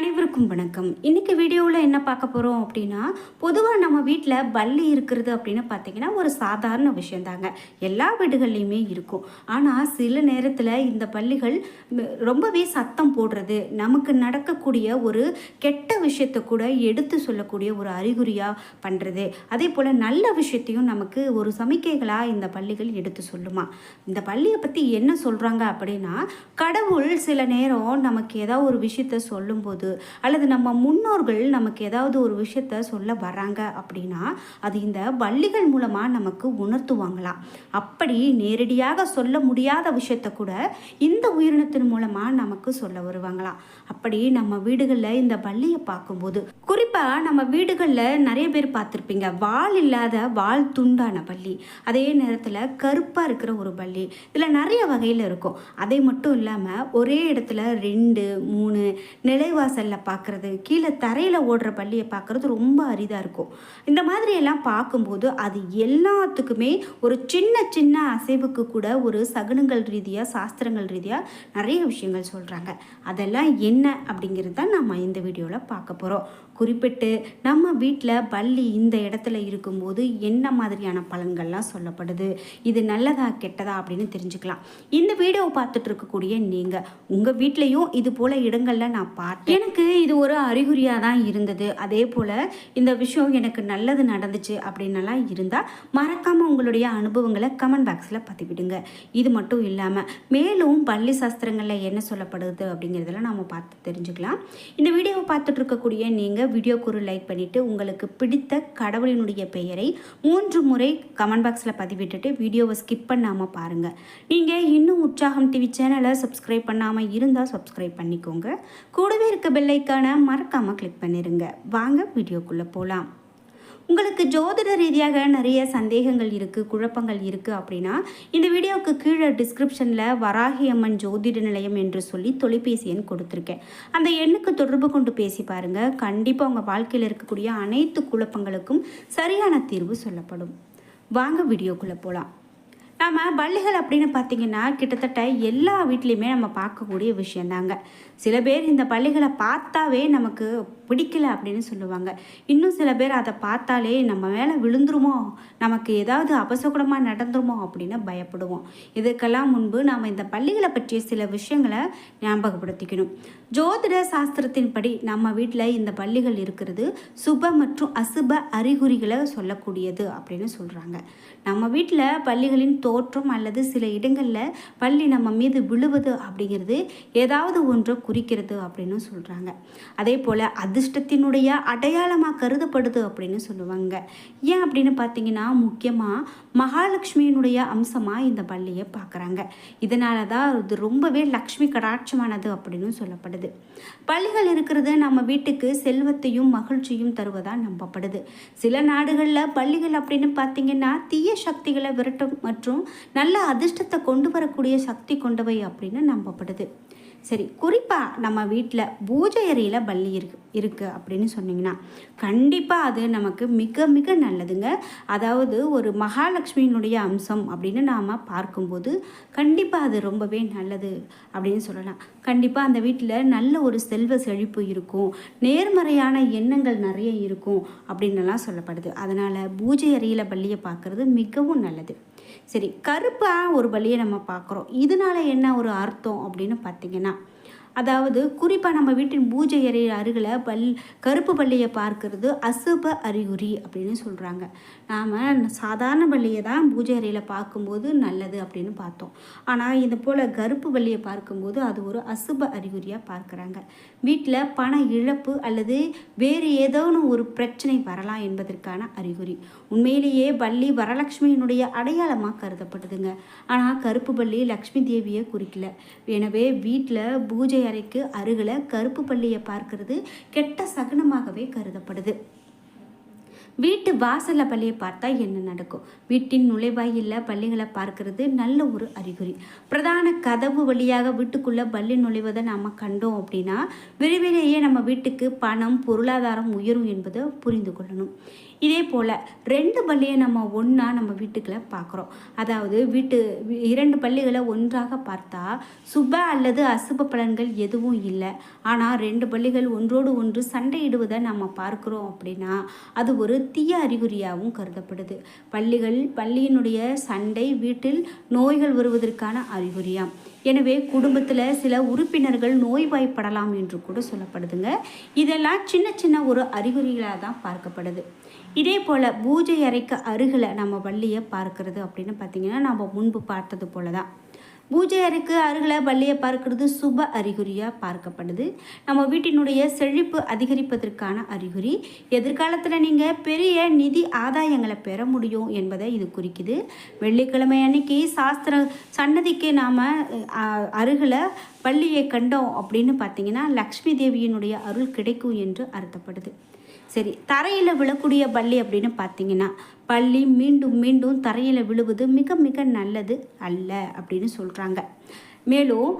அனைவருக்கும் வணக்கம். இன்னைக்கு வீடியோவில் என்ன பார்க்க போகிறோம் அப்படின்னா பொதுவாக நம்ம வீட்டில் பல்லி இருக்கிறது அப்படின்னு பார்த்தீங்கன்னா ஒரு சாதாரண விஷயந்தாங்க. எல்லா வீடுகள்லையுமே இருக்கும். ஆனால் சில நேரத்தில் இந்த பள்ளிகள் ரொம்பவே சத்தம் போடுறது நமக்கு நடக்கக்கூடிய ஒரு கெட்ட விஷயத்தை கூட எடுத்து சொல்லக்கூடிய ஒரு அறிகுறியாக பண்ணுறது அதே போல் நல்ல விஷயத்தையும் நமக்கு ஒரு சமிக்கைகளாக இந்த பள்ளிகள் எடுத்து சொல்லுமா. இந்த பள்ளியை பற்றி என்ன சொல்கிறாங்க அப்படின்னா கடவுள் சில நேரம் நமக்கு ஏதாவது ஒரு விஷயத்த சொல்லும்போது அல்லது நம்ம முன்னோர்கள் நமக்கு ஏதாவது ஒரு விஷயத்த சொல்ல வராங்க அப்படின்னா அது இந்த பள்ளிகள் மூலமாக நமக்கு உணர்த்துவாங்களாம். அப்படி நேரடியாக சொல்ல முடியாத விஷயத்த கூட இந்த உயிரினத்தின் மூலமாக நமக்கு சொல்ல வருவாங்களாம். அப்படி நம்ம வீடுகளில் இந்த பள்ளியை பார்க்கும்போது குறிப்பாக நம்ம வீடுகளில் நிறைய பேர் பார்த்துருப்பீங்க. வால் இல்லாத வால் துண்டான பள்ளி அதே நேரத்தில் கருப்பாக இருக்கிற ஒரு பள்ளி இதில் நிறைய வகையில் இருக்கும். அதை மட்டும் இல்லாமல் ஒரே இடத்துல ரெண்டு மூணு நிலைவாசலில் பார்க்குறது கீழே தரையில் ஓடுற பள்ளியை பார்க்குறது ரொம்ப அரிதாக இருக்கும். இந்த மாதிரி எல்லாம் பார்க்கும்போது அது எல்லாத்துக்குமே ஒரு சின்ன சின்ன அசைவுக்கு கூட ஒரு சகுனங்கள் ரீதியாக சாஸ்திரங்கள் ரீதியாக நிறைய விஷயங்கள் சொல்கிறாங்க அதெல்லாம் என்ன அப்படிங்கிறது தான் நம்ம இந்த வீடியோவில் பார்க்க போகிறோம் குறிப்பிட்டு நம்ம வீட்டில் பள்ளி இந்த இடத்துல இருக்கும்போது என்ன மாதிரியான பலன்கள்லாம் சொல்லப்படுது இது நல்லதா கெட்டதா அப்படின்னு தெரிஞ்சுக்கலாம். இந்த வீடியோவை பார்த்துட்டு இருக்கக்கூடிய நீங்கள் உங்கள் வீட்லேயும் இது போல் இடங்களில் நான் பார்த்தேன். எனக்கு இது ஒரு அறிகுறியாக தான் இருந்தது. அதே போல் இந்த விஷயம் எனக்கு நல்லது நடந்துச்சு அப்படின்னலாம் இருந்தால் மறக்காமல் உங்களுடைய அனுபவங்களை கமெண்ட் பாக்ஸில் பதிவிடுங்க. இது மட்டும் இல்லாமல் மேலும் பள்ளி சாஸ்திரங்களில் என்ன சொல்லப்படுது அப்படிங்கிறதெல்லாம் நம்ம பார்த்து தெரிஞ்சுக்கலாம். இந்த வீடியோவை பார்த்துட்டு இருக்கக்கூடிய நீங்கள் வீடியோக்கு ஒரு லைக் பண்ணிவிட்டு உங்களுக்கு பிடித்த கடவுளினுடைய பெயரை மூன்று முறை கமெண்ட் பாக்ஸில் பதிவிட்டுட்டு வீடியோவை ஸ்கிப் பண்ணாமல் பாருங்கள் நீங்கள் இன்னும் உற்சாகம் டிவி சேனலை சப்ஸ்கிரைப் பண்ணாமல் இருந்தால் சப்ஸ்கிரைப் பண்ணிக்கோங்க. கூடவே இருக்க பெல்லைக்கான மறக்காமல் கிளிக் பண்ணிடுங்க வாங்க வீடியோக்குள்ளே போகலாம் உங்களுக்கு ஜோதிட ரீதியாக நிறைய சந்தேகங்கள் இருக்குது குழப்பங்கள் இருக்குது அப்படின்னா இந்த வீடியோவுக்கு கீழே டிஸ்கிரிப்ஷனில் வராகி அம்மன் ஜோதிட நிலையம் என்று சொல்லி தொலைபேசி எண் கொடுத்துருக்கேன். அந்த எண்ணுக்கு தொடர்பு கொண்டு பேசி பாருங்கள் கண்டிப்பாக உங்கள் வாழ்க்கையில் இருக்கக்கூடிய அனைத்து குழப்பங்களுக்கும் சரியான தீர்வு சொல்லப்படும். வாங்க வீடியோக்குள்ளே போகலாம் நம்ம பள்ளிகள் அப்படின்னு பார்த்தீங்கன்னா கிட்டத்தட்ட எல்லா வீட்லேயுமே நம்ம பார்க்கக்கூடிய விஷயந்தாங்க. சில பேர் இந்த பள்ளிகளை பார்த்தாவே நமக்கு பிடிக்கல அப்படின்னு சொல்லுவாங்க. இன்னும் சில பேர் அதை பார்த்தாலே நம்ம மேலே விழுந்துருமோ? நமக்கு ஏதாவது அபசகுடமாக நடந்துருமோ? அப்படின்னு பயப்படுவோம். இதுக்கெல்லாம் முன்பு நாம் இந்த பள்ளிகளை பற்றிய சில விஷயங்களை ஞாபகப்படுத்திக்கணும். ஜோதிட சாஸ்திரத்தின்படி நம்ம வீட்டில் இந்த பள்ளிகள் இருக்கிறது சுப மற்றும் அசுப அறிகுறிகளை சொல்லக்கூடியது அப்படின்னு சொல்கிறாங்க நம்ம வீட்டில் பள்ளிகளின் தோற்றம் அல்லது சில இடங்களில் பள்ளி நம்ம மீது விழுவது அப்படிங்கிறது ஏதாவது ஒன்று குறிக்கிறது அப்படின்னு சொல்கிறாங்க அதே போல் அதிர்ஷ்டத்தினுடைய அடையாளமாக கருதப்படுது அப்படின்னு சொல்லுவாங்க. ஏன் அப்படின்னு பார்த்தீங்கன்னா முக்கியமாக மகாலட்சுமியினுடைய அம்சமாக இந்த பள்ளியை பார்க்குறாங்க இதனால தான் இது ரொம்பவே லக்ஷ்மி கடாட்சமானது அப்படின்னு சொல்லப்படுது. பள்ளிகள் இருக்கிறது நம்ம வீட்டுக்கு செல்வத்தையும் மகிழ்ச்சியும் தருவதாக நம்பப்படுது. சில நாடுகளில் பள்ளிகள் அப்படின்னு பார்த்தீங்கன்னா தீய சக்திகளை விரட்டும் மற்றும் நல்ல அதிர்ஷ்டத்தை கொண்டு வரக்கூடிய சக்தி கொண்டவை அப்படின்னு நம்பப்படுது. சரி குறிப்பாக நம்ம வீட்டில் பூஜை அறையில் பள்ளி இருக்கு இருக்குது அப்படின்னு சொன்னிங்கன்னா கண்டிப்பாக அது நமக்கு மிக மிக நல்லதுங்க. அதாவது ஒரு மகாலட்சுமியினுடைய அம்சம் அப்படின்னு நாம் பார்க்கும்போது கண்டிப்பாக அது ரொம்பவே நல்லது அப்படின்னு சொல்லலாம். கண்டிப்பாக அந்த வீட்டில் நல்ல ஒரு செல்வ செழிப்பு இருக்கும் நேர்மறையான எண்ணங்கள் நிறைய இருக்கும் அப்படின்னுலாம் சொல்லப்படுது. அதனால் பூஜை அறையில் பள்ளியை பார்க்குறது மிகவும் நல்லது. சரி கருப்பாக ஒரு பலியை நம்ம பார்க்குறோம். இதனால என்ன ஒரு அர்த்தம் அப்படின்னு பார்த்தீங்கன்னா அதாவது குறிப்பாக நம்ம வீட்டின் பூஜை அறை அருகில் பல் கருப்பு பள்ளியை பார்க்கறது அசுப அறிகுறி அப்படின்னு சொல்கிறாங்க நாம் சாதாரண பள்ளியை தான் பூஜை அறையில் பார்க்கும்போது நல்லது அப்படின்னு பார்த்தோம். ஆனால் இது போல் கருப்பு பள்ளியை பார்க்கும்போது அது ஒரு அசுப அறிகுறியாக பார்க்குறாங்க. வீட்டில் பண இழப்பு அல்லது வேறு ஏதோனும் ஒரு பிரச்சனை வரலாம் என்பதற்கான அறிகுறி. உண்மையிலேயே பள்ளி வரலட்சுமியினுடைய அடையாளமாக கருதப்படுதுங்க ஆனால் கருப்பு பள்ளி லக்ஷ்மி தேவியை குறிக்கல. எனவே வீட்டில் பூஜை அறைக்கு அருகில் கருப்பு பள்ளியை பார்க்கறது கெட்ட சகுனமாகவே கருதப்படுது. வீட்டு வாசலில் பள்ளியை பார்த்தா என்ன நடக்கும்? வீட்டின் நுழைவாயிலில் பள்ளிகளை பார்க்கறது நல்ல ஒரு அறிகுறி. பிரதான கதவு வழியாக வீட்டுக்குள்ளே பள்ளி நுழைவதை நாம் கண்டோம் அப்படின்னா விரைவிலேயே நம்ம வீட்டுக்கு பணம் பொருளாதாரம் உயரும் என்பதை புரிந்து கொள்ளணும். இதே போல் ரெண்டு பள்ளியை நம்ம ஒன்றா நம்ம வீட்டுக்குள்ளே பார்க்குறோம் அதாவது வீட்டு இரண்டு பள்ளிகளை ஒன்றாக பார்த்தா சுப அல்லது அசுப பலன்கள் எதுவும் இல்லை. ஆனால் ரெண்டு பள்ளிகள் ஒன்றோடு ஒன்று சண்டையிடுவதை நம்ம பார்க்குறோம் அப்படின்னா அது ஒரு தீய அறிகுறியாகவும் கருதப்படுது. பள்ளிகள் பள்ளியினுடைய சண்டை வீட்டில் நோய்கள் வருவதற்கான அறிகுறியாம். எனவே குடும்பத்தில் சில உறுப்பினர்கள் நோய்வாய்ப்படலாம் என்று கூட சொல்லப்படுதுங்க. இதெல்லாம் சின்ன சின்ன ஒரு அறிகுறிகளாக தான் பார்க்கப்படுது. இதே போல் பூஜை அறைக்கு அருகில் நம்ம வள்ளியை பார்க்கறது அப்படின்னு பார்த்தீங்கன்னா நம்ம முன்பு பார்த்தது போல தான் பூஜை அறைக்கு அருகில் பள்ளியை பார்க்கிறது சுப அறிகுறியாக பார்க்கப்படுது. நம்ம வீட்டினுடைய செழிப்பு அதிகரிப்பதற்கான அறிகுறி எதிர்காலத்தில் நீங்கள் பெரிய நிதி ஆதாயங்களை பெற முடியும் என்பதை இது குறிக்குது. வெள்ளிக்கிழமை அன்னைக்கு சாஸ்திர சன்னதிக்கு நாம் அருகில் பள்ளியை கண்டோம் அப்படின்னு பார்த்தீங்கன்னா லக்ஷ்மி தேவியினுடைய அருள் கிடைக்கும் என்று அர்த்தப்படுது. சரி தரையில் விழக்கூடிய பள்ளி அப்படின்னு பார்த்தீங்கன்னா பள்ளி மீண்டும் மீண்டும் தரையில் விழுவது மிக மிக நல்லது அல்ல அப்படின்னு சொல்கிறாங்க மேலும்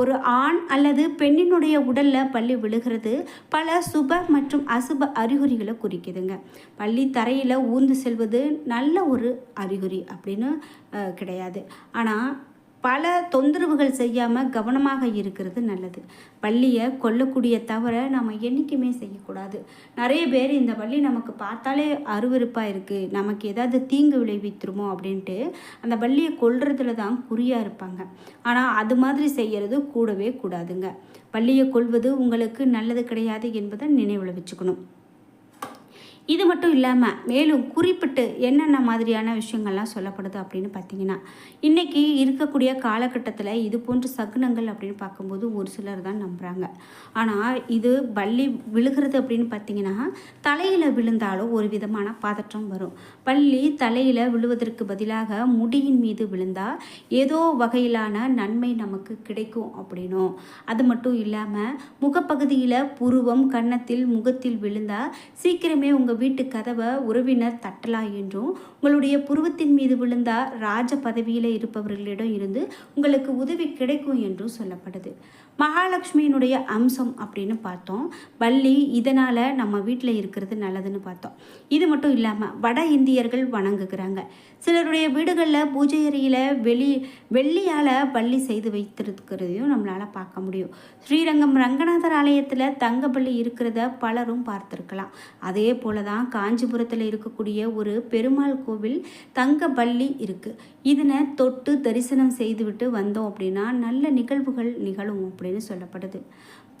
ஒரு ஆண் அல்லது பெண்ணினுடைய உடலில் பள்ளி விழுகிறது பல சுப மற்றும் அசுப அறிகுறிகளை குறிக்குதுங்க. பள்ளி தரையில் ஊர்ந்து செல்வது நல்ல ஒரு அறிகுறி அப்படின்னு கிடையாது. ஆனால் பல தொந்தரவுகள் செய்யாமல் கவனமாக இருக்கிறது நல்லது. பள்ளியை கொல்லக்கூடிய தவிர நம்ம என்றைக்குமே செய்யக்கூடாது. நிறைய பேர் இந்த பள்ளி நமக்கு பார்த்தாலே அருவருப்பாக இருக்குது நமக்கு ஏதாவது தீங்கு விளைவித்துருமோ அப்படின்ட்டு அந்த பள்ளியை கொல்றதுல தான் குறியாக இருப்பாங்க. ஆனால் அது மாதிரி செய்கிறது கூடவே கூடாதுங்க. பள்ளியை கொல்வது உங்களுக்கு நல்லது கிடையாது என்பதை நினைவில் வச்சுக்கணும். இது மட்டும் இல்லாமல் மேலும் குறிப்பிட்டு என்னென்ன மாதிரியான விஷயங்கள்லாம் சொல்லப்படுது அப்படின்னு பார்த்தீங்கன்னா இன்றைக்கி இருக்கக்கூடிய காலகட்டத்தில் இது போன்ற சகுனங்கள் அப்படின்னு பார்க்கும்போது ஒரு சிலர் தான் நம்புகிறாங்க ஆனால் இது பள்ளி விழுகிறது அப்படின்னு பார்த்தீங்கன்னா தலையில் விழுந்தாலும் ஒரு விதமான பதற்றம் வரும். பள்ளி தலையில் விழுவதற்கு பதிலாக முடியின் மீது விழுந்தால் ஏதோ வகையிலான நன்மை நமக்கு கிடைக்கும் அப்படின்னும். அது மட்டும் இல்லாமல் முகப்பகுதியில் புருவம் கன்னத்தில் முகத்தில் விழுந்தால் சீக்கிரமே உங்கள் வீட்டு கதவை உறவினர் தட்டலாம் என்றும் உங்களுடைய புருவத்தின் மீது விழுந்தால் ராஜ பதவியில் இருப்பவர்களிடம் இருந்து உங்களுக்கு உதவி கிடைக்கும் என்றும் சொல்லப்படுது. மகாலட்சுமியினுடைய அம்சம் அப்படின்னு பார்த்தோம். வள்ளி இதனால் நம்ம வீட்டில் இருக்கிறது நல்லதுன்னு பார்த்தோம். இது மட்டும் இல்லாமல் வட இந்தியர்கள் வணங்குகிறாங்க. சிலருடைய வீடுகளில் பூஜை அறையில் வெளி வெள்ளியால் பள்ளி செய்து வைத்திருக்கிறதையும் நம்மளால் பார்க்க முடியும். ஸ்ரீரங்கம் ரங்கநாதர் ஆலயத்தில் தங்க பள்ளி இருக்கிறத பலரும் பார்த்துருக்கலாம். அதே போல தான் காஞ்சிபுரத்தில் இருக்கக்கூடிய ஒரு பெருமாள் கோவில் தங்க பள்ளி இருக்குது இதனை தொட்டு தரிசனம் செய்துவிட்டு வந்தோம் அப்படின்னா நல்ல நிகழ்வுகள் நிகழும் அப்படின்னு சொல்லப்படுது.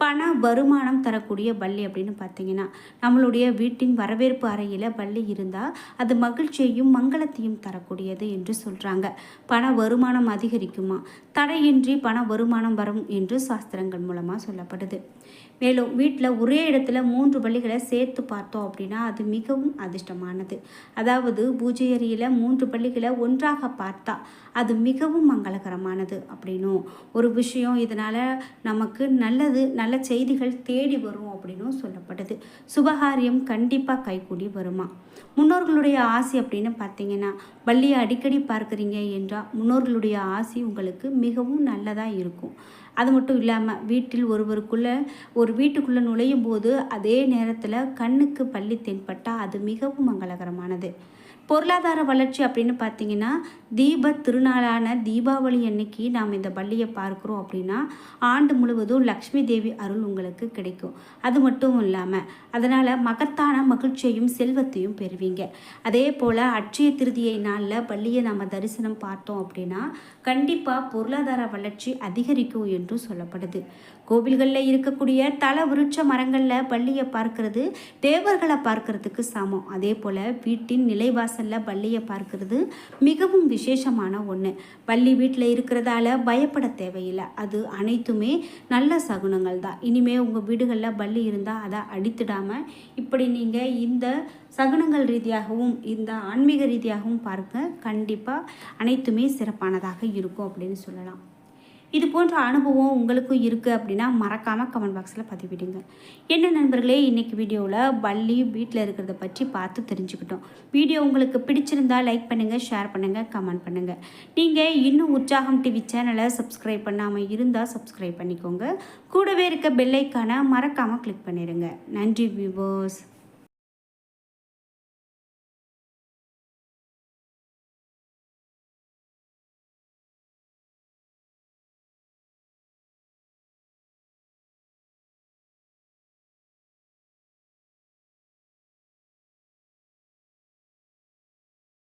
பண வருமானம் தரக்கூடிய பள்ளி அப்படின்னு பார்த்தீங்கன்னா நம்மளுடைய வீட்டின் வரவேற்பு அறையில் பள்ளி இருந்தால் அது மகிழ்ச்சியையும் மங்களத்தையும் தரக்கூடியது என்று சொல்கிறாங்க பண வருமானம் அதிகரிக்குமா? தடையின்றி பண வருமானம் வரும் என்று சாஸ்திரங்கள் மூலமாக சொல்லப்படுது. மேலும் வீட்டில் ஒரே இடத்துல மூன்று பள்ளிகளை சேர்த்து பார்த்தோம் அப்படின்னா அது மிகவும் அதிர்ஷ்டமானது. அதாவது பூஜை அறையில் மூன்று பள்ளிகளை ஒன்றாக பார்த்தா அது மிகவும் மங்களகரமானது அப்படின்னும். ஒரு விஷயம் இதனால் நமக்கு நல்லது நல்ல செய்திகள் தேடி வரும் அப்படின்னும் சொல்லப்படுது சுபகாரியம் கண்டிப்பாக கைகூடி வருமா? முன்னோர்களுடைய ஆசி அப்படின்னு பார்த்தீங்கன்னா பள்ளியை அடிக்கடி பார்க்குறீங்க என்றால் முன்னோர்களுடைய ஆசி உங்களுக்கு மிகவும் நல்லதாக இருக்கும். அது மட்டும் இல்லாமல் வீட்டில் ஒருவருக்குள்ளே ஒரு வீட்டுக்குள்ளே நுழையும் போது அதே நேரத்தில் கண்ணுக்கு பள்ளி தென்பட்டால் அது மிகவும் மங்களகரமானது. பொருளாதார வளர்ச்சி அப்படின்னு பார்த்தீங்கன்னா தீப திருநாளான தீபாவளி அன்னைக்கு நாம் இந்த பள்ளியை பார்க்குறோம் அப்படின்னா ஆண்டு முழுவதும் லக்ஷ்மி தேவி அருள் உங்களுக்கு கிடைக்கும். அது மட்டும் இல்லாமல் அதனால் மகத்தான மகிழ்ச்சியையும் செல்வத்தையும் பெறுவீங்க. அதே போல் அட்சய திருதியை நாளில் பள்ளியை நம்ம தரிசனம் பார்த்தோம் அப்படின்னா கண்டிப்பாக பொருளாதார வளர்ச்சி அதிகரிக்கும் என்றும் சொல்லப்படுது. கோவில்களில் இருக்கக்கூடிய தல விருட்ச மரங்களில் பள்ளியை பார்க்கறது தேவர்களை பார்க்கறதுக்கு சமம். அதே போல் வீட்டின் நிலைவாசலில் பள்ளியை பார்க்கறது மிகவும் விசேஷமான ஒன்று பள்ளி வீட்டில் இருக்கிறதால பயப்பட தேவையில்லை. அது அனைத்துமே நல்ல சகுனங்கள் தான். இனிமே உங்கள் வீடுகளில் பள்ளி இருந்தால் அதை அடித்துடாமல் இப்படி நீங்கள் இந்த சகுனங்கள் ரீதியாகவும் இந்த ஆன்மீக ரீதியாகவும் பார்க்க கண்டிப்பாக அனைத்துமே சிறப்பானதாக இருக்கும் அப்படின்னு சொல்லலாம். இது போன்ற அனுபவம் உங்களுக்கும் இருக்குது அப்படின்னா மறக்காமல் கமெண்ட் பாக்ஸில் பதிவிடுங்க. என்ன நண்பர்களே இன்றைக்கி வீடியோவில் பள்ளி வீட்டில் இருக்கிறத பற்றி பார்த்து தெரிஞ்சுக்கிட்டோம். வீடியோ உங்களுக்கு பிடிச்சிருந்தா லைக் பண்ணுங்கள் ஷேர் பண்ணுங்கள் கமெண்ட் பண்ணுங்கள் நீங்கள் இன்னும் உற்சாகம் டிவி சேனலை சப்ஸ்கிரைப் பண்ணாமல் இருந்தால் சப்ஸ்கிரைப் பண்ணிக்கோங்க. கூடவே இருக்க பெல்லைக்கான மறக்காமல் கிளிக் பண்ணிடுங்க. நன்றி வியூவர்ஸ்